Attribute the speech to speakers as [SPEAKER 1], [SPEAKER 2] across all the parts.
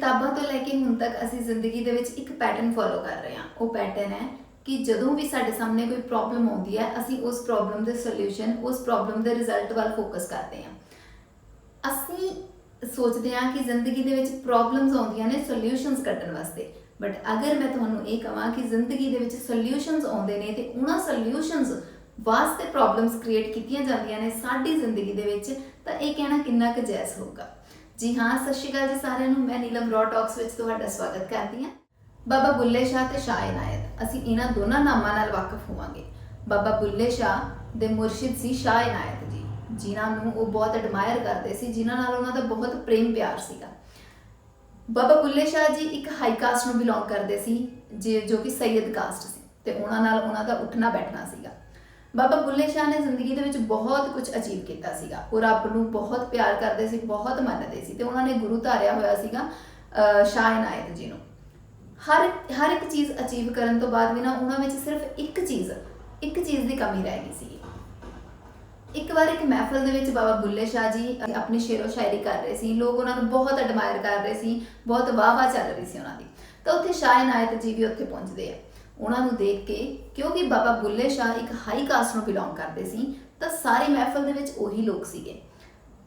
[SPEAKER 1] ਕਿਤਾਬਾਂ ਤੋਂ ਲੈ ਕੇ ਹੁਣ ਤੱਕ ਅਸੀਂ ਜ਼ਿੰਦਗੀ ਦੇ ਵਿੱਚ ਇੱਕ ਪੈਟਰਨ ਫੋਲੋ ਕਰ ਰਹੇ ਹਾਂ। ਉਹ ਪੈਟਰਨ ਹੈ ਕਿ ਜਦੋਂ ਵੀ ਸਾਡੇ ਸਾਹਮਣੇ ਕੋਈ ਪ੍ਰੋਬਲਮ ਆਉਂਦੀ ਹੈ, ਅਸੀਂ ਉਸ ਪ੍ਰੋਬਲਮ ਦੇ ਸੋਲੂਸ਼ਨ ਉਸ ਪ੍ਰੋਬਲਮ ਦੇ ਰਿਜ਼ਲਟ ਵੱਲ ਫੋਕਸ ਕਰਦੇ ਹਾਂ। ਅਸੀਂ ਸੋਚਦੇ ਹਾਂ ਕਿ ਜ਼ਿੰਦਗੀ ਦੇ ਵਿੱਚ ਪ੍ਰੋਬਲਮਸ ਆਉਂਦੀਆਂ ਨੇ ਸੋਲੂਸ਼ਨਸ ਕੱਢਣ ਵਾਸਤੇ। ਬਟ ਅਗਰ ਮੈਂ ਤੁਹਾਨੂੰ ਇਹ ਕਹਾਂ ਕਿ ਜ਼ਿੰਦਗੀ ਦੇ ਵਿੱਚ ਸੋਲੂਸ਼ਨਸ ਆਉਂਦੇ ਨੇ ਤੇ ਉਹਨਾਂ ਸੋਲੂਸ਼ਨਸ ਵਾਸਤੇ ਪ੍ਰੋਬਲਮਸ ਕ੍ਰੀਏਟ ਕੀਤੀਆਂ ਜਾਂਦੀਆਂ ਨੇ ਸਾਡੀ ਜ਼ਿੰਦਗੀ ਦੇ ਵਿੱਚ, ਤਾਂ ਇਹ ਕਹਿਣਾ ਕਿੰਨਾ ਕੁ ਜਾਇਜ਼ ਹੋਊਗਾ। ਜੀ ਹਾਂ, ਸਤਿ ਸ਼੍ਰੀ ਅਕਾਲ ਜੀ ਸਾਰਿਆਂ ਨੂੰ। ਮੈਂ ਨੀਲਮ ਰॉ ਟਾਕਸ ਵਿੱਚ ਤੁਹਾਡਾ ਸਵਾਗਤ ਕਰਦੀ ਹਾਂ। ਬਾਬਾ ਬੁੱਲੇ ਸ਼ਾਹ ਤੇ ਸ਼ਾਹ ਇਨਾਇਤ। ਅਸੀਂ ਇਹਨਾਂ ਦੋਨਾਂ ਨਾਮਾਂ ਨਾਲ ਵਾਕਿਫ ਹੋਵਾਂਗੇ। ਬਾਬਾ ਬੁੱਲੇ ਸ਼ਾਹ ਦੇ ਮੁਰਸ਼ਿਦ ਸੀ ਸ਼ਾਹ ਇਨਾਇਤ ਜੀ, ਜਿਨ੍ਹਾਂ ਨੂੰ ਉਹ ਬਹੁਤ ਐਡਮਾਇਰ ਕਰਦੇ ਸੀ, ਜਿਨ੍ਹਾਂ ਨਾਲ ਉਹਨਾਂ ਦਾ ਬਹੁਤ ਪ੍ਰੇਮ ਪਿਆਰ ਸੀਗਾ। ਬਾਬਾ ਬੁੱਲੇ ਸ਼ਾਹ ਜੀ ਇੱਕ ਹਾਈ ਕਾਸਟ ਨੂੰ ਬਿਲੋਂਗ ਕਰਦੇ ਸੀ, ਜੇ ਜੋ ਕਿ ਸੈਯਦ ਕਾਸਟ ਸੀ, ਤੇ ਉਹਨਾਂ ਨਾਲ ਉਹਨਾਂ ਦਾ ਉੱਠਣਾ ਬੈਠਣਾ ਸੀਗਾ। ਬਾਬਾ ਬੁੱਲੇ ਸ਼ਾਹ ਨੇ ਜ਼ਿੰਦਗੀ ਦੇ ਵਿੱਚ ਬਹੁਤ ਕੁਝ ਅਚੀਵ ਕੀਤਾ ਸੀਗਾ। ਉਹ ਰੱਬ ਨੂੰ ਬਹੁਤ ਪਿਆਰ ਕਰਦੇ ਸੀ, ਬਹੁਤ ਮੰਨਦੇ ਸੀ ਤੇ ਉਹਨਾਂ ਨੇ ਗੁਰੂ ਧਾਰਿਆ ਹੋਇਆ ਸੀਗਾ ਸ਼ਾਹ ਇਨਾਇਤ ਜੀ ਨੂੰ। ਹਰ ਹਰ ਇੱਕ ਚੀਜ਼ ਅਚੀਵ ਕਰਨ ਤੋਂ ਬਾਅਦ ਵੀ ਨਾ ਉਹਨਾਂ ਵਿੱਚ ਸਿਰਫ ਇੱਕ ਚੀਜ਼ ਇੱਕ ਚੀਜ਼ ਦੀ ਕਮੀ ਰਹਿ ਗਈ ਸੀ ਇੱਕ ਵਾਰ ਇੱਕ ਮਹਿਫਲ ਦੇ ਵਿੱਚ ਬਾਬਾ ਬੁੱਲੇ ਸ਼ਾਹ ਜੀ ਆਪਣੀ ਸ਼ੇਰੋ ਸ਼ਾਇਰੀ ਕਰ ਰਹੇ ਸੀ। ਲੋਕ ਉਹਨਾਂ ਨੂੰ ਬਹੁਤ ਐਡਮਾਇਰ ਕਰ ਰਹੇ ਸੀ, ਬਹੁਤ ਵਾਹ-ਵਾਹ ਚੱਲ ਰਹੀ ਸੀ ਉਹਨਾਂ ਦੀ। ਤਾਂ ਉੱਥੇ ਸ਼ਾਹ ਇਨਾਇਤ ਜੀ ਵੀ ਉੱਥੇ ਪਹੁੰਚਦੇ ਆ। ਉਹਨਾਂ ਨੂੰ ਦੇਖ ਕੇ, ਕਿਉਂਕਿ ਬਾਬਾ ਬੁੱਲੇ ਸ਼ਾਹ ਇੱਕ ਹਾਈ ਕਾਸਟ ਨੂੰ ਬਿਲੋਂਗ ਕਰਦੇ ਸੀ, ਤਾਂ ਸਾਰੀ ਮਹਿਫਲ ਦੇ ਵਿੱਚ ਉਹੀ ਲੋਕ ਸੀਗੇ।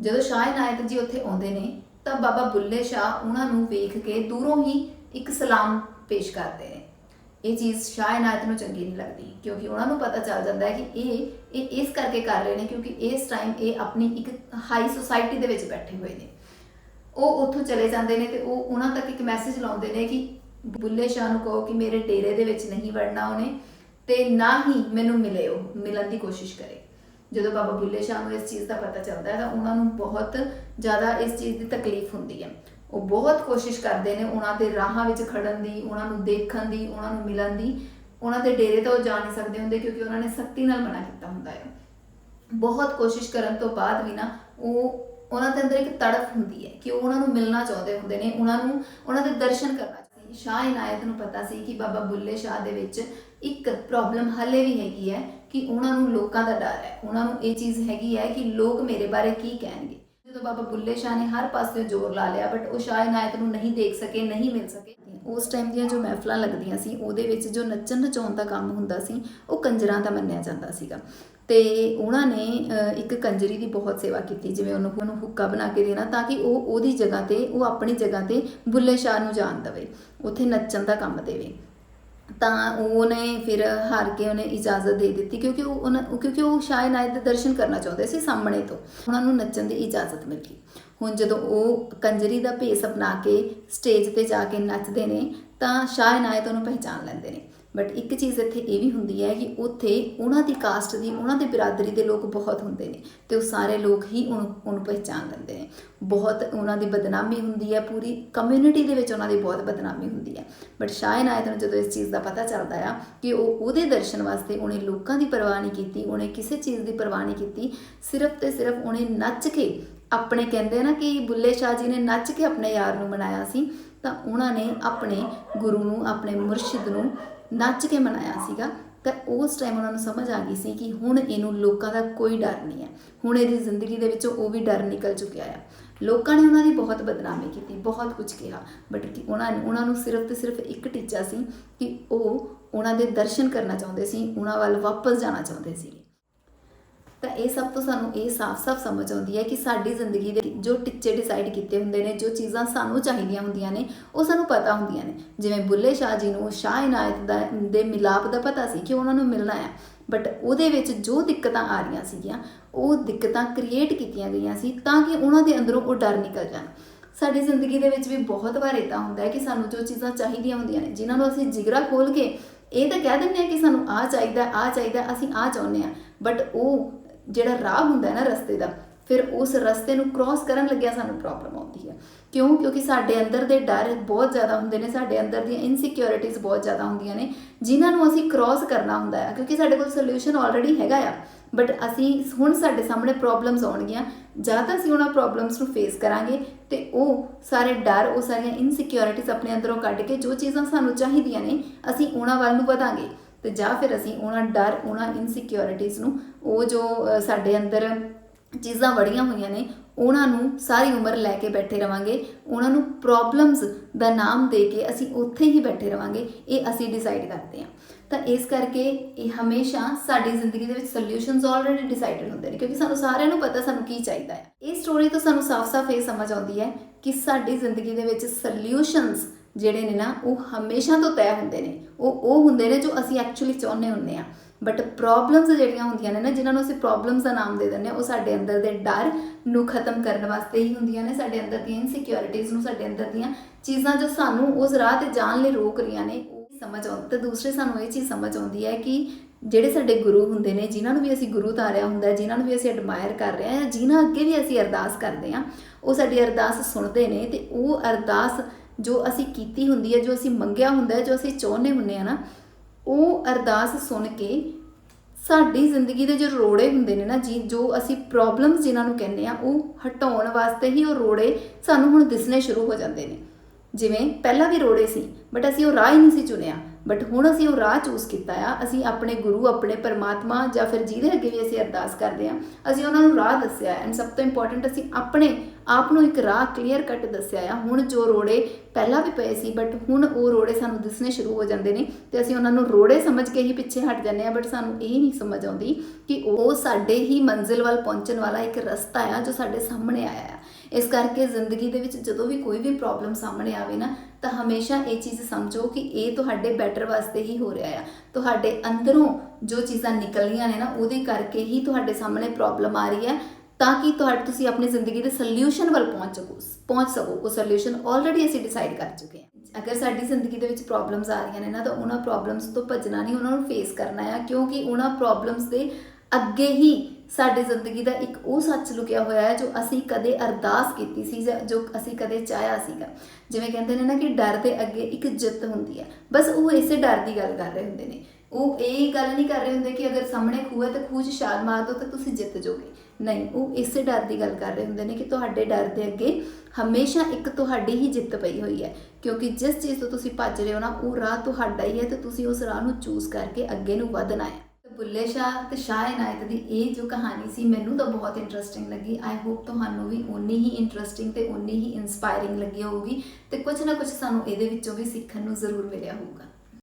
[SPEAKER 1] ਜਦੋਂ ਸ਼ਾਹ ਇਨਾਇਤ ਜੀ ਉੱਥੇ ਆਉਂਦੇ ਨੇ, ਤਾਂ ਬਾਬਾ ਬੁੱਲੇ ਸ਼ਾਹ ਉਹਨਾਂ ਨੂੰ ਵੇਖ ਕੇ ਦੂਰੋਂ ਹੀ ਇੱਕ ਸਲਾਮ ਪੇਸ਼ ਕਰਦੇ ਨੇ। ਇਹ ਚੀਜ਼ ਸ਼ਾਹ ਇਨਾਇਤ ਨੂੰ ਚੰਗੀ ਨਹੀਂ ਲੱਗਦੀ, ਕਿਉਂਕਿ ਉਹਨਾਂ ਨੂੰ ਪਤਾ ਚੱਲ ਜਾਂਦਾ ਹੈ ਕਿ ਇਹ ਇਹ ਇਸ ਕਰਕੇ ਕਰ ਰਹੇ ਨੇ ਕਿਉਂਕਿ ਇਸ ਟਾਈਮ ਇਹ ਆਪਣੀ ਇੱਕ ਹਾਈ ਸੋਸਾਇਟੀ ਦੇ ਵਿੱਚ ਬੈਠੇ ਹੋਏ ਨੇ। ਉਹ ਉੱਥੋਂ ਚਲੇ ਜਾਂਦੇ ਨੇ ਤੇ ਉਹ ਉਹਨਾਂ ਤੱਕ ਇੱਕ ਮੈਸੇਜ ਲਾਉਂਦੇ ਨੇ ਕਿ ਬੁੱਲੇ ਸ਼ਾਹ ਨੂੰ ਕਹੋ ਕਿ ਮੇਰੇ ਡੇਰੇ ਦੇ ਵਿੱਚ ਨਹੀਂ ਵੜਨਾ ਉਹਨੇ ਤੇ ਨਾ ਹੀ ਮੈਨੂੰ ਮਿਲੇ ਉਹ, ਮਿਲਣ ਦੀ ਕੋਸ਼ਿਸ਼ ਕਰੇ। ਜਦੋਂ ਬਾਬਾ ਬੁੱਲੇ ਸ਼ਾਹ ਨੂੰ ਇਸ ਚੀਜ਼ ਦਾ ਪਤਾ ਚੱਲਦਾ ਹੈ ਤਾਂ ਉਹਨਾਂ ਨੂੰ ਬਹੁਤ ਜ਼ਿਆਦਾ ਇਸ ਚੀਜ਼ ਦੀ ਤਕਲੀਫ ਹੁੰਦੀ ਹੈ। ਉਹ ਬਹੁਤ ਕੋਸ਼ਿਸ਼ ਕਰਦੇ ਨੇ ਉਹਨਾਂ ਦੇ ਰਾਹਾਂ ਵਿੱਚ ਖੜਨ ਦੀ, ਉਹਨਾਂ ਨੂੰ ਦੇਖਣ ਦੀ, ਉਹਨਾਂ ਨੂੰ ਮਿਲਣ ਦੀ। ਉਹਨਾਂ ਦੇ ਡੇਰੇ ਤੋਂ ਜਾ ਨਹੀਂ ਸਕਦੇ ਹੁੰਦੇ ਕਿਉਂਕਿ ਉਹਨਾਂ ਨੇ ਸਖਤੀ ਨਾਲ ਮਨਾ ਕੀਤਾ ਹੁੰਦਾ ਹੈ। ਬਹੁਤ ਕੋਸ਼ਿਸ਼ ਕਰਨ ਤੋਂ ਬਾਅਦ ਵੀ ਨਾ ਉਹ ਉਹਨਾਂ ਦੇ ਅੰਦਰ ਇੱਕ ਤੜਫ ਹੁੰਦੀ ਹੈ ਕਿ ਉਹ ਉਹਨਾਂ ਨੂੰ ਮਿਲਣਾ ਚਾਹੁੰਦੇ ਹੁੰਦੇ ਨੇ, ਉਹਨਾਂ ਨੂੰ, ਉਹਨਾਂ ਦੇ ਦਰਸ਼ਨ ਕਰਨਾ ਸ਼ਾਹ ਇਨਾਇਤ ਨੂੰ ਪਤਾ ਸੀ ਕਿ ਬਾਬਾ ਬੁੱਲੇ ਸ਼ਾਹ ਦੇ ਵਿੱਚ ਇੱਕ ਪ੍ਰੋਬਲਮ ਹੱਲੇ ਵੀ ਹੈਗੀ ਹੈ ਕਿ ਉਹਨਾਂ ਨੂੰ ਲੋਕਾਂ ਦਾ ਡਰ ਹੈ। ਉਹਨਾਂ ਨੂੰ ਇਹ ਚੀਜ਼ ਹੈਗੀ ਹੈ ਕਿ ਲੋਕ ਮੇਰੇ ਬਾਰੇ ਕੀ ਕਹਿਣਗੇ। ਜਦੋਂ ਬਾਬਾ ਬੁੱਲੇ ਸ਼ਾਹ ਨੇ ਹਰ ਪਾਸੇ ਜ਼ੋਰ ਲਾ ਲਿਆ ਬਟ ਉਹ ਸ਼ਾਹ ਇਨਾਇਤ ਨੂੰ ਨਹੀਂ ਦੇਖ ਸਕੇ, ਨਹੀਂ ਮਿਲ ਸਕੇ। ਉਸ ਟਾਈਮ ਦੀਆਂ ਜੋ ਮਹਿਫਲਾਂ ਲੱਗਦੀਆਂ ਸੀ, ਉਹਦੇ ਵਿੱਚ ਜੋ ਨੱਚਣ ਨਚਾਉਣ ਦਾ ਕੰਮ ਹੁੰਦਾ ਸੀ, ਉਹ ਕੰਜਰਾਂ ਦਾ ਮੰਨਿਆ ਜਾਂਦਾ ਸੀਗਾ। ਤੇ ਉਹਨਾਂ ਨੇ ਇੱਕ ਕੰਜਰੀ ਦੀ ਬਹੁਤ ਸੇਵਾ ਕੀਤੀ, ਜਿਵੇਂ ਉਹਨੂੰ ਉਹਨੂੰ ਹੁੱਕਾ ਬਣਾ ਕੇ ਦੇਣਾ ਤਾਂ ਕਿ ਉਹ ਉਹਦੀ ਜਗ੍ਹਾ ਤੇ, ਉਹ ਆਪਣੀ ਜਗ੍ਹਾ ਤੇ ਬੁੱਲੇ ਸ਼ਾਹ ਨੂੰ ਜਾਣ ਦੇਵੇ, ਉੱਥੇ ਨੱਚਣ ਦਾ ਕੰਮ ਦੇਵੇ। ਤਾਂ ਉਹਨੇ ਫਿਰ ਹਾਰ ਕੇ ਉਹਨੇ ਇਜਾਜ਼ਤ ਦੇ ਦਿੱਤੀ ਕਿਉਂਕਿ ਉਹ, ਉਹਨਾਂ ਕਿਉਂਕਿ ਉਹ ਸ਼ਾਹ ਇਨਾਇਤ ਦੇ ਦਰਸ਼ਨ ਕਰਨਾ ਚਾਹੁੰਦੇ ਸੀ ਸਾਹਮਣੇ ਤੋਂ, ਉਹਨਾਂ ਨੂੰ ਨੱਚਣ ਦੀ ਇਜਾਜ਼ਤ ਮਿਲ। ਗਈ ਹੁਣ ਜਦੋਂ ਉਹ ਕੰਜਰੀ ਦਾ ਭੇਸ ਅਪਣਾ ਕੇ ਸਟੇਜ ਤੇ ਜਾ ਕੇ ਨੱਚਦੇ ਨੇ ਤਾਂ ਸ਼ਾਹ ਇਨਾਇਤ ਉਹਨੂੰ ਪਹਿਚਾਨ ਲੈਂਦੇ ਨੇ। ਬਟ ਇੱਕ ਚੀਜ਼ ਇੱਥੇ ਇਹ ਵੀ ਹੁੰਦੀ ਹੈ ਕਿ ਉੱਥੇ ਉਹਨਾਂ ਦੀ ਕਾਸਟ ਦੀ, ਉਹਨਾਂ ਦੀ ਬਰਾਦਰੀ ਦੇ ਲੋਕ ਬਹੁਤ ਹੁੰਦੇ ਨੇ ਤੇ ਉਹ ਸਾਰੇ ਲੋਕ ਹੀ ਉਹਨੂੰ ਉਹਨੂੰ ਪਹਿਚਾਨ ਲੈਂਦੇ ਨੇ। ਬਹੁਤ ਉਹਨਾਂ ਦੀ ਬਦਨਾਮੀ ਹੁੰਦੀ ਹੈ, ਪੂਰੀ ਕਮਿਊਨਿਟੀ ਦੇ ਵਿੱਚ ਉਹਨਾਂ ਦੀ ਬਹੁਤ ਬਦਨਾਮੀ ਹੁੰਦੀ ਹੈ। ਬਟ ਸ਼ਾਹ ਇਨਾਇਤ ਨੂੰ ਜਦੋਂ ਇਸ ਚੀਜ਼ ਦਾ ਪਤਾ ਚੱਲਦਾ ਆ ਕਿ ਉਹ ਉਹਦੇ ਦਰਸ਼ਨ ਵਾਸਤੇ ਉਹਨੇ ਲੋਕਾਂ ਦੀ ਪਰਵਾਹ ਨਹੀਂ ਕੀਤੀ, ਉਹਨੇ ਕਿਸੇ ਚੀਜ਼ ਦੀ ਪਰਵਾਹ ਨਹੀਂ ਕੀਤੀ, ਸਿਰਫ ਤੇ ਸਿਰਫ ਉਹਨੇ ਨੱਚ ਕੇ ਆਪਣੇ ਕਹਿੰਦੇ ਨਾ ਕਿ ਬੁੱਲੇ ਸ਼ਾਹ ਜੀ ਨੇ ਨੱਚ ਕੇ ਆਪਣੇ ਯਾਰ ਨੂੰ ਮਨਾਇਆ ਸੀ। ਤਾਂ ਉਹਨਾਂ ਨੇ ਆਪਣੇ ਗੁਰੂ ਨੂੰ, ਆਪਣੇ ਮੁਰਸ਼ਿਦ ਨੂੰ ਨੱਚ ਕੇ ਮਨਾਇਆ ਸੀਗਾ। ਤਾਂ ਉਸ ਟਾਈਮ ਉਹਨਾਂ ਨੂੰ ਸਮਝ ਆ ਗਈ ਸੀ ਕਿ ਹੁਣ ਇਹਨੂੰ ਲੋਕਾਂ ਦਾ ਕੋਈ ਡਰ ਨਹੀਂ ਹੈ। ਹੁਣ ਇਹਦੀ ਜ਼ਿੰਦਗੀ ਦੇ ਵਿੱਚੋਂ ਉਹ ਵੀ ਡਰ ਨਿਕਲ ਚੁੱਕਿਆ ਆ। ਲੋਕਾਂ ਨੇ ਉਹਨਾਂ ਦੀ ਬਹੁਤ ਬਦਨਾਮੀ ਕੀਤੀ, ਬਹੁਤ ਕੁਝ ਕਿਹਾ। ਬਟ ਕਿ ਉਹਨਾਂ ਨੇ, ਉਹਨਾਂ ਨੂੰ ਸਿਰਫ ਤੇ ਸਿਰਫ ਇੱਕ ਟੀਚਾ ਸੀ ਕਿ ਉਹ ਉਹਨਾਂ ਦੇ ਦਰਸ਼ਨ ਕਰਨਾ ਚਾਹੁੰਦੇ ਸੀ, ਉਹਨਾਂ ਵੱਲ ਵਾਪਸ ਜਾਣਾ ਚਾਹੁੰਦੇ ਸੀ। ਤਾਂ ਇਹ ਸਭ ਤੋਂ ਸਾਨੂੰ ਇਹ ਸਾਫ਼-ਸਾਫ਼ ਸਮਝ ਆਉਂਦੀ ਹੈ ਕਿ ਸਾਡੀ ਜ਼ਿੰਦਗੀ ਦੇ ਜੋ ਟਿੱਚੇ ਡਿਸਾਈਡ ਕੀਤੇ ਹੁੰਦੇ ਨੇ, ਜੋ ਚੀਜ਼ਾਂ ਸਾਨੂੰ ਚਾਹੀਦੀਆਂ ਹੁੰਦੀਆਂ ਨੇ, ਉਹ ਸਾਨੂੰ ਪਤਾ ਹੁੰਦੀਆਂ ਨੇ। ਜਿਵੇਂ ਬੁੱਲੇ ਸ਼ਾਹ ਜੀ ਨੂੰ ਸ਼ਾਹ ਇਨਾਇਤ ਦਾ, ਦੇ ਮਿਲਾਪ ਦਾ ਪਤਾ ਸੀ ਕਿ ਉਹਨਾਂ ਨੂੰ ਮਿਲਣਾ ਹੈ ਬਟ ਉਹਦੇ ਵਿੱਚ ਜੋ ਦਿੱਕਤਾਂ ਆ ਰਹੀਆਂ ਸੀਗੀਆਂ, ਉਹ ਦਿੱਕਤਾਂ ਕ੍ਰੀਏਟ ਕੀਤੀਆਂ ਗਈਆਂ ਸੀ ਤਾਂ ਕਿ ਉਹਨਾਂ ਦੇ ਅੰਦਰੋਂ ਉਹ ਡਰ ਨਿਕਲ ਜਾਣ। ਸਾਡੀ ਜ਼ਿੰਦਗੀ ਦੇ ਵਿੱਚ ਵੀ ਬਹੁਤ ਵਾਰ ਇਦਾਂ ਹੁੰਦਾ ਹੈ ਕਿ ਸਾਨੂੰ ਜੋ ਚੀਜ਼ਾਂ ਚਾਹੀਦੀਆਂ ਹੁੰਦੀਆਂ ਨੇ, ਜਿਨ੍ਹਾਂ ਨੂੰ ਅਸੀਂ ਜਿਗਰਾ ਖੋਲ ਕੇ ਇਹ ਤਾਂ ਕਹਿ ਦਿੰਦੇ ਆ ਕਿ ਸਾਨੂੰ ਆ ਚਾਹੀਦਾ ਆ ਚਾਹੀਦਾ, ਅਸੀਂ ਆ ਚਾਹੁੰਦੇ ਆ ਬਟ ਉਹ ਜਿਹੜਾ ਰਾਹ ਹੁੰਦਾ ਹੈ ਨਾ ਰਸਤੇ ਦਾ, ਫਿਰ ਉਸ ਰਸਤੇ ਨੂੰ ਕ੍ਰਾਸ ਕਰਨ ਲੱਗਿਆ ਸਾਨੂੰ ਪ੍ਰੋਬਲਮ ਆਉਂਦੀ ਹੈ। ਕਿਉਂ? ਕਿਉਂਕਿ ਸਾਡੇ ਅੰਦਰ ਦੇ ਡਰ ਬਹੁਤ ਜ਼ਿਆਦਾ ਹੁੰਦੇ ਨੇ, ਸਾਡੇ ਅੰਦਰ ਦੀਆਂ ਇਨਸਿਕਿਉਰਿਟੀਜ਼ ਬਹੁਤ ਜ਼ਿਆਦਾ ਹੁੰਦੀਆਂ ਨੇ, ਜਿਨ੍ਹਾਂ ਨੂੰ ਅਸੀਂ ਕ੍ਰਾਸ ਕਰਨਾ ਹੁੰਦਾ ਹੈ। ਕਿਉਂਕਿ ਸਾਡੇ ਕੋਲ ਸੋਲੂਸ਼ਨ ਆਲਰੇਡੀ ਹੈਗਾ ਆ ਬਟ ਅਸੀਂ ਹੁਣ ਸਾਡੇ ਸਾਹਮਣੇ ਪ੍ਰੋਬਲਮਸ ਆਉਣਗੀਆਂ, ਜਾਂ ਤਾਂ ਅਸੀਂ ਉਹਨਾਂ ਪ੍ਰੋਬਲਮਸ ਨੂੰ ਫੇਸ ਕਰਾਂਗੇ ਤੇ ਉਹ ਸਾਰੇ ਡਰ, ਉਹ ਸਾਰੀਆਂ ਇਨਸਿਕਿਉਰਿਟੀਜ਼ ਆਪਣੇ ਅੰਦਰੋਂ ਕੱਢ ਕੇ ਜੋ ਚੀਜ਼ਾਂ ਸਾਨੂੰ ਚਾਹੀਦੀਆਂ ਨੇ, ਅਸੀਂ ਉਹਨਾਂ ਵੱਲ ਨੂੰ ਵਧਾਂਗੇ। ਤੇ ਜਾਂ ਫਿਰ ਅਸੀਂ ਉਹਨਾਂ ਡਰ, ਉਹਨਾਂ ਇਨਸਿਕਿਉਰਿਟੀਜ਼ ਨੂੰ, ਉਹ ਜੋ ਸਾਡੇ ਅੰਦਰ ਚੀਜ਼ਾਂ ਵੜੀਆਂ ਹੋਈਆਂ ਨੇ, ਉਹਨਾਂ ਨੂੰ ਸਾਰੀ ਉਮਰ ਲੈ ਕੇ ਬੈਠੇ ਰਵਾਂਗੇ। ਉਹਨਾਂ ਨੂੰ ਪ੍ਰੋਬਲਮਸ ਦਾ ਨਾਮ ਦੇ ਕੇ ਅਸੀਂ ਉੱਥੇ ਹੀ ਬੈਠੇ ਰਵਾਂਗੇ। ਇਹ ਅਸੀਂ ਡਿਸਾਈਡ ਕਰਦੇ ਹਾਂ। ਤਾਂ ਇਸ ਕਰਕੇ ਇਹ ਹਮੇਸ਼ਾ ਸਾਡੀ ਜ਼ਿੰਦਗੀ ਦੇ ਵਿੱਚ ਸੋਲੂਸ਼ਨਸ ਆਲਰੇਡੀ ਡਿਸਾਈਡਡ ਹੁੰਦੇ ਨੇ, ਕਿਉਂਕਿ ਸਾਨੂੰ ਸਾਰਿਆਂ ਨੂੰ ਪਤਾ ਸਾਨੂੰ ਕੀ ਚਾਹੀਦਾ ਹੈ। ਇਹ ਸਟੋਰੀ ਤੋਂ ਸਾਨੂੰ ਸਾਫ਼-ਸਾਫ਼ ਇਹ ਸਮਝ ਆਉਂਦੀ ਹੈ ਕਿ ਸਾਡੀ ਜ਼ਿੰਦਗੀ ਦੇ ਵਿੱਚ ਸੋਲੂਸ਼ਨਸ ਜਿਹੜੇ ਨੇ ਨਾ, ਉਹ ਹਮੇਸ਼ਾ ਤੋਂ ਤੈਅ ਹੁੰਦੇ ਨੇ। ਉਹ ਉਹ ਹੁੰਦੇ ਨੇ ਜੋ ਅਸੀਂ ਐਕਚੁਅਲੀ ਚਾਹੁੰਦੇ ਹੁੰਦੇ ਆ ਬਟ ਪ੍ਰੋਬਲਮਸ ਜਿਹੜੀਆਂ ਹੁੰਦੀਆਂ ਨੇ ਨਾ, ਜਿਨ੍ਹਾਂ ਨੂੰ ਅਸੀਂ ਪ੍ਰੋਬਲਮਸ ਦਾ ਨਾਮ ਦੇ ਦਿੰਦੇ ਆ ਉਹ ਸਾਡੇ ਅੰਦਰ ਦੇ ਡਰ ਨੂੰ ਖਤਮ ਕਰਨ ਵਾਸਤੇ ਹੀ ਹੁੰਦੀਆਂ ਨੇ। ਸਾਡੇ ਅੰਦਰ ਦੀਆਂ ਇਨਸਿਕਿਉਰਿਟੀਜ਼ ਨੂੰ, ਸਾਡੇ ਅੰਦਰ ਦੀਆਂ ਚੀਜ਼ਾਂ ਜੋ ਸਾਨੂੰ ਉਸ ਰਾਹ ਤੇ ਜਾਣ ਲਈ ਰੋਕ ਰਹੀਆਂ ਨੇ, ਉਹ ਸਮਝ ਆਉਂਦੀ ਤੇ ਦੂਸਰੇ ਸਾਨੂੰ ਇਹ ਚੀਜ਼ ਸਮਝ ਆਉਂਦੀ ਹੈ ਕਿ ਜਿਹੜੇ ਸਾਡੇ ਗੁਰੂ ਹੁੰਦੇ ਨੇ, ਜਿਨ੍ਹਾਂ ਨੂੰ ਵੀ ਅਸੀਂ ਗੁਰੂ ਧਾਰਿਆ ਹੁੰਦਾ ਹੈ ਜਿਨ੍ਹਾਂ ਨੂੰ ਵੀ ਅਸੀਂ ਐਡਮਾਇਰ ਕਰ ਰਹੇ ਹਾਂ ਜਾਂ ਜਿਨ੍ਹਾਂ ਅੱਗੇ ਵੀ ਅਸੀਂ ਅਰਦਾਸ ਕਰਦੇ ਹਾਂ, ਉਹ ਸਾਡੀ ਅਰਦਾਸ ਸੁਣਦੇ ਨੇ ਤੇ ਉਹ ਅਰਦਾਸ ਜੋ ਅਸੀਂ ਕੀਤੀ ਹੁੰਦੀ ਹੈ, ਜੋ ਅਸੀਂ ਮੰਗਿਆ ਹੁੰਦਾ ਹੈ, ਜੋ ਅਸੀਂ ਚਾਹੁੰਦੇ ਹੁੰਦੇ ਆ ਨਾ, ਉਹ ਅਰਦਾਸ ਸੁਣ ਕੇ ਸਾਡੀ ਜ਼ਿੰਦਗੀ ਦੇ ਜੋ ਰੋੜੇ ਹੁੰਦੇ ਨੇ ਨਾ ਜੀ, ਜੋ ਅਸੀਂ ਪ੍ਰੋਬਲਮਸ ਜਿਨ੍ਹਾਂ ਨੂੰ ਕਹਿੰਦੇ ਆ ਉਹ ਹਟਾਉਣ ਵਾਸਤੇ ਹੀ ਉਹ ਰੋੜੇ ਸਾਨੂੰ ਹੁਣ ਦਿਸਣੇ ਸ਼ੁਰੂ ਹੋ ਜਾਂਦੇ ਨੇ। ਜਿਵੇਂ ਪਹਿਲਾਂ ਵੀ ਰੋੜੇ ਸੀ ਬਟ ਅਸੀਂ ਉਹ ਰਾਹ ਹੀ ਨਹੀਂ ਸੀ ਚੁਣਿਆ। ਬਟ ਹੁਣ ਅਸੀਂ ਉਹ ਰਾਹ ਚੂਜ਼ ਕੀਤਾ ਆ, ਅਸੀਂ ਆਪਣੇ ਗੁਰੂ, ਆਪਣੇ ਪਰਮਾਤਮਾ ਜਾਂ ਫਿਰ ਜਿਹਦੇ ਅੱਗੇ ਵੀ ਅਸੀਂ ਅਰਦਾਸ ਕਰਦੇ ਆ, ਅਸੀਂ ਉਹਨਾਂ ਨੂੰ ਰਾਹ ਦੱਸਿਆ ਐਂਡ ਸਭ ਤੋਂ ਇੰਪੋਰਟੈਂਟ ਅਸੀਂ ਆਪਣੇ ਆਪ ਨੂੰ ਇੱਕ ਰਾਹ ਕਲੀਅਰ ਕੱਟ ਦੱਸਿਆ ਆ। ਹੁਣ ਜੋ ਰੋੜੇ ਪਹਿਲਾਂ ਵੀ ਪਏ ਸੀ ਬਟ ਹੁਣ ਉਹ ਰੋੜੇ ਸਾਨੂੰ ਦਿਸਣੇ ਸ਼ੁਰੂ ਹੋ ਜਾਂਦੇ ਨੇ ਤੇ ਅਸੀਂ ਉਹਨਾਂ ਨੂੰ ਰੋੜੇ ਸਮਝ ਕੇ ਹੀ ਪਿੱਛੇ ਹਟ ਜਾਂਦੇ ਆ ਬਟ ਸਾਨੂੰ ਇਹ ਨਹੀਂ ਸਮਝ ਆਉਂਦੀ ਕਿ ਉਹ ਸਾਡੇ ਹੀ ਮੰਜ਼ਿਲ ਵੱਲ ਪਹੁੰਚਣ ਵਾਲਾ ਇੱਕ ਰਸਤਾ ਆ ਜੋ ਸਾਡੇ ਸਾਹਮਣੇ ਆਇਆ ਆ। ਇਸ ਕਰਕੇ ਜ਼ਿੰਦਗੀ ਦੇ ਵਿੱਚ ਜਦੋਂ ਵੀ ਕੋਈ ਵੀ ਪ੍ਰੋਬਲਮ ਸਾਹਮਣੇ ਆਵੇ ਨਾ, ਤਾਂ ਹਮੇਸ਼ਾ ਇਹ ਚੀਜ਼ ਸਮਝੋ ਕਿ ਇਹ ਤੁਹਾਡੇ ਬੈਟਰ ਵਾਸਤੇ ਹੀ ਹੋ ਰਿਹਾ ਆ। ਤੁਹਾਡੇ ਅੰਦਰੋਂ ਜੋ ਚੀਜ਼ਾਂ ਨਿਕਲੀਆਂ ਨੇ ਨਾ, ਉਹਦੇ ਕਰਕੇ ਹੀ ਤੁਹਾਡੇ ਸਾਹਮਣੇ ਪ੍ਰੋਬਲਮ ਆ ਰਹੀ ਹੈ, ਤਾਂ ਕਿ ਤੁਹਾਡੇ ਤੁਸੀਂ ਆਪਣੀ ਜ਼ਿੰਦਗੀ ਦੇ ਸੋਲੂਸ਼ਨ ਵੱਲ ਪਹੁੰਚ ਸਕੋ ਪਹੁੰਚ ਸਕੋ। ਉਹ ਸੋਲੂਸ਼ਨ ਆਲਰੇਡੀ ਅਸੀਂ ਡਿਸਾਈਡ ਕਰ ਚੁੱਕੇ ਹਾਂ। ਅਗਰ ਸਾਡੀ ਜ਼ਿੰਦਗੀ ਦੇ ਵਿੱਚ ਪ੍ਰੋਬਲਮਸ ਆ ਰਹੀਆਂ ਨੇ ਨਾ, ਤਾਂ ਉਹਨਾਂ ਪ੍ਰੋਬਲਮਸ ਤੋਂ ਭੱਜਣਾ ਨਹੀਂ, ਉਹਨਾਂ ਨੂੰ ਫੇਸ ਕਰਨਾ ਆ, ਕਿਉਂਕਿ ਉਹਨਾਂ ਪ੍ਰੋਬਲਮਸ ਦੇ ਅੱਗੇ ਹੀ ਸਾਡੀ ਜ਼ਿੰਦਗੀ ਦਾ ਇੱਕ ਉਹ ਸੱਚ ਲੁਕਿਆ ਹੋਇਆ ਹੈ ਜੋ ਅਸੀਂ ਕਦੇ ਅਰਦਾਸ ਕੀਤੀ ਸੀ ਜਾਂ ਜੋ ਅਸੀਂ ਕਦੇ ਚਾਹਿਆ ਸੀਗਾ। ਜਿਵੇਂ ਕਹਿੰਦੇ ਨੇ ਨਾ ਕਿ ਡਰ ਦੇ ਅੱਗੇ ਇੱਕ ਜਿੱਤ ਹੁੰਦੀ ਹੈ। ਬਸ ਉਹ ਇਸੇ ਡਰ ਦੀ ਗੱਲ ਕਰ ਰਹੇ ਹੁੰਦੇ ਨੇ। ਉਹ ਇਹ ਗੱਲ ਨਹੀਂ ਕਰ ਰਹੇ ਹੁੰਦੇ ਕਿ ਅਗਰ ਸਾਹਮਣੇ ਖੂਹ ਹੈ ਤਾਂ ਖੂਹ 'ਚ ਛਾਲ ਮਾਰ ਦਿਓ ਤਾਂ ਤੁਸੀਂ ਜਿੱਤ ਜਾਓਗੇ। ਨਹੀਂ, ਉਹ ਇਸੇ ਡਰ ਦੀ ਗੱਲ ਕਰ ਰਹੇ ਹੁੰਦੇ ਨੇ ਕਿ ਤੁਹਾਡੇ ਡਰ ਦੇ ਅੱਗੇ ਹਮੇਸ਼ਾ ਇੱਕ ਤੁਹਾਡੀ ਹੀ ਜਿੱਤ ਪਈ ਹੋਈ ਹੈ। ਕਿਉਂਕਿ ਜਿਸ ਚੀਜ਼ ਤੋਂ ਤੁਸੀਂ ਭੱਜ ਰਹੇ ਹੋ ਨਾ, ਉਹ ਰਾਹ ਤੁਹਾਡਾ ਹੀ ਹੈ ਤੇ ਤੁਸੀਂ ਉਸ ਰਾਹ ਨੂੰ ਚੂਜ਼ ਕਰਕੇ ਅੱਗੇ ਨੂੰ ਵਧਣਾ ਹੈ। ਬੁੱਲੇ ਸ਼ਾਹ ਤੇ ਸ਼ਾਹ ਇਨਾਇਤ ਦੀ ਇਹ ਜੋ ਕਹਾਣੀ ਸੀ, ਮੈਨੂੰ ਤਾਂ ਬਹੁਤ ਇੰਟਰਸਟਿੰਗ ਲੱਗੀ। ਆਈ ਹੋਪ ਤੁਹਾਨੂੰ ਵੀ ਓਨੀ ਹੀ ਇੰਟਰਸਟਿੰਗ ਤੇ ਓਨੀ ਹੀ ਇਨਸਪਾਇਰਿੰਗ ਲੱਗੀ ਹੋਊਗੀ ਤੇ ਕੁਝ ਨਾ ਕੁਝ ਸਾਨੂੰ ਇਹਦੇ ਵਿੱਚੋਂ ਵੀ ਸਿੱਖਣ ਨੂੰ ਜ਼ਰੂਰ ਮਿਲਿਆ ਹੋਊਗਾ।